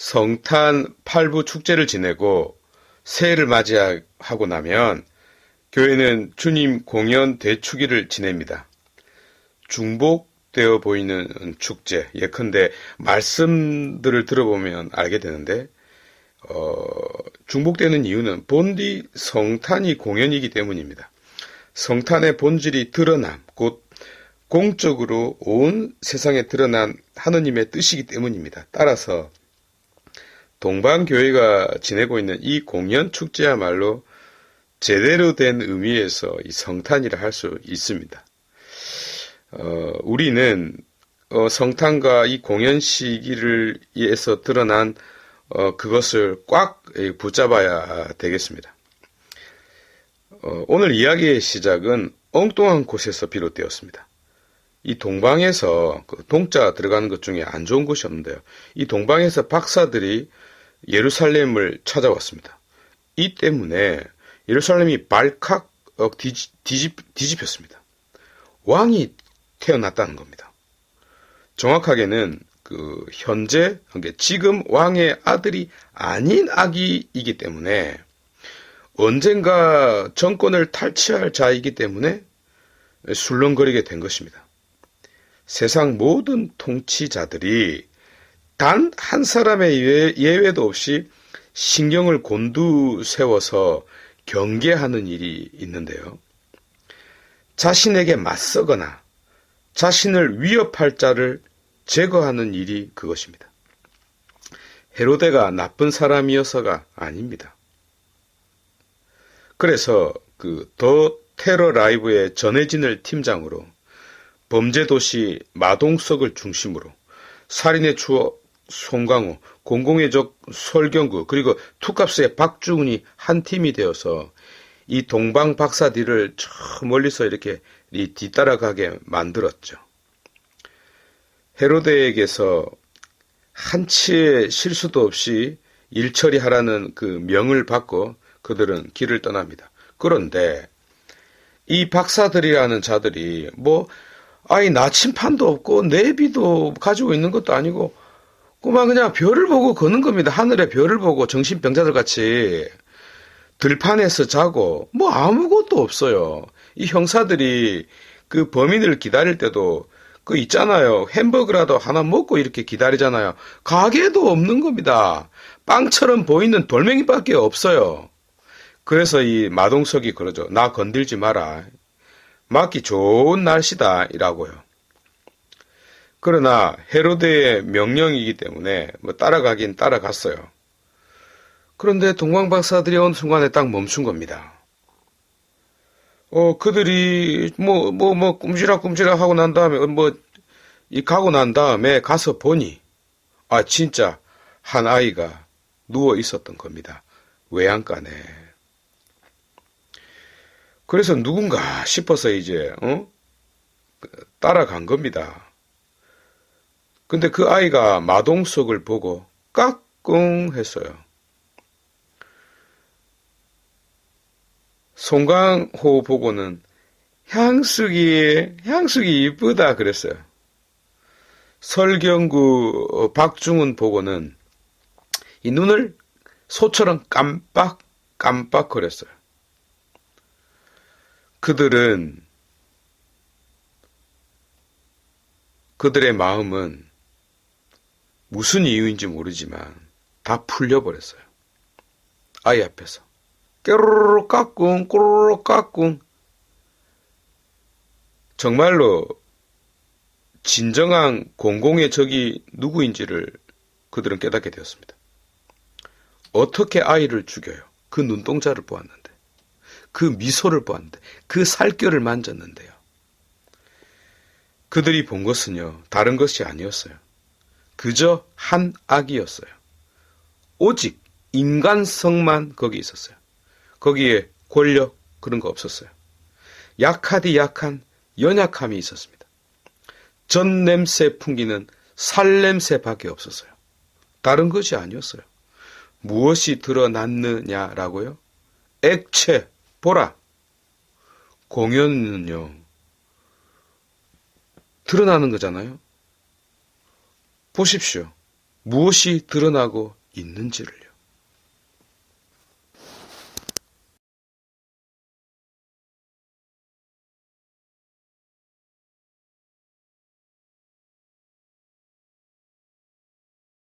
성탄 8부 축제를 지내고 새해를 맞이하고 나면 교회는 주님 공연 대축일을 지냅니다. 중복되어 보이는 축제, 예컨대 말씀들을 들어보면 알게 되는데, 어, 중복되는 이유는 본디 성탄이 공연이기 때문입니다. 성탄의 본질이 드러남, 곧 공적으로 온 세상에 드러난 하느님의 뜻이기 때문입니다. 따라서 동방교회가 지내고 있는 이 공연 축제야말로 제대로 된 의미에서 이 성탄이라 할 수 있습니다. 어, 우리는 어, 성탄과 이 공연 시기를 위해서 드러난 어, 그것을 꽉 붙잡아야 되겠습니다. 어, 오늘 이야기의 시작은 엉뚱한 곳에서 비롯되었습니다. 이 동방에서 그 동자 들어가는 것 중에 안 좋은 곳이 없는데요. 이 동방에서 박사들이 예루살렘을 찾아왔습니다. 이 때문에 예루살렘이 발칵 어, 뒤집, 뒤집, 뒤집혔습니다. 왕이 태어났다는 겁니다. 정확하게는 그 현재 그러니까 지금 왕의 아들이 아닌 아기이기 때문에 언젠가 정권을 탈취할 자이기 때문에 술렁거리게 된 것입니다. 세상 모든 통치자들이 단 한 사람의 예외도 없이 신경을 곤두세워서 경계하는 일이 있는데요. 자신에게 맞서거나 자신을 위협할 자를 제거하는 일이 그것입니다. 헤로데가 나쁜 사람이어서가 아닙니다. 그래서 그 더 테러 라이브의 전해진을 팀장으로 범죄 도시 마동석을 중심으로 살인의 추억 송강호, 공공의 적 설경구, 그리고 투캅스의 박주훈이 한 팀이 되어서 이 동방 박사들을 저 멀리서 이렇게 뒤따라가게 만들었죠. 헤로데에게서 한치의 실수도 없이 일 처리하라는 그 명을 받고 그들은 길을 떠납니다. 그런데 이 박사들이라는 자들이 뭐 아이 나침판도 없고 내비도 가지고 있는 것도 아니고 그만 그냥 별을 보고 거는 겁니다. 하늘에 별을 보고 정신병자들 같이 들판에서 자고 뭐 아무것도 없어요. 이 형사들이 그 범인을 기다릴 때도 그 있잖아요. 햄버거라도 하나 먹고 이렇게 기다리잖아요. 가게도 없는 겁니다. 빵처럼 보이는 돌멩이밖에 없어요. 그래서 이 마동석이 그러죠. 나 건들지 마라. 맞기 좋은 날씨다. 이라고요. 그러나 헤로데의 명령이기 때문에 뭐 따라가긴 따라갔어요. 그런데 동방 박사들이 어느 순간에 딱 멈춘 겁니다. 어, 그들이 뭐, 뭐, 뭐, 끔지락끔지락 하고 난 다음에, 뭐, 이 가고 난 다음에 가서 보니, 아, 진짜 한 아이가 누워 있었던 겁니다. 외양간에. 그래서 누군가 싶어서 이제, 어? 따라간 겁니다. 근데 그 아이가 마동석을 보고 까꿍 했어요. 송강호 보고는 향수기, 향수기 이쁘다 그랬어요. 설경구 어, 박중훈 보고는 이 눈을 소처럼 깜빡 깜빡거렸어요. 그들은 그들의 마음은 무슨 이유인지 모르지만 다 풀려버렸어요. 아이 앞에서. 깨로로 까꿍, 꼬로로 까꿍. 정말로 진정한 공공의 적이 누구인지를 그들은 깨닫게 되었습니다. 어떻게 아이를 죽여요? 그 눈동자를 보았는데, 그 미소를 보았는데, 그 살결을 만졌는데요. 그들이 본 것은요, 다른 것이 아니었어요. 그저 한 악이었어요. 오직 인간성만 거기 있었어요. 거기에 권력 그런 거 없었어요. 약하디 약한 연약함이 있었습니다. 전 냄새 풍기는 살 냄새밖에 없었어요. 다른 것이 아니었어요. 무엇이 드러났느냐라고요? 액체, 보라. 공연은요, 드러나는 거잖아요. 보십시오. 무엇이 드러나고 있는지를요.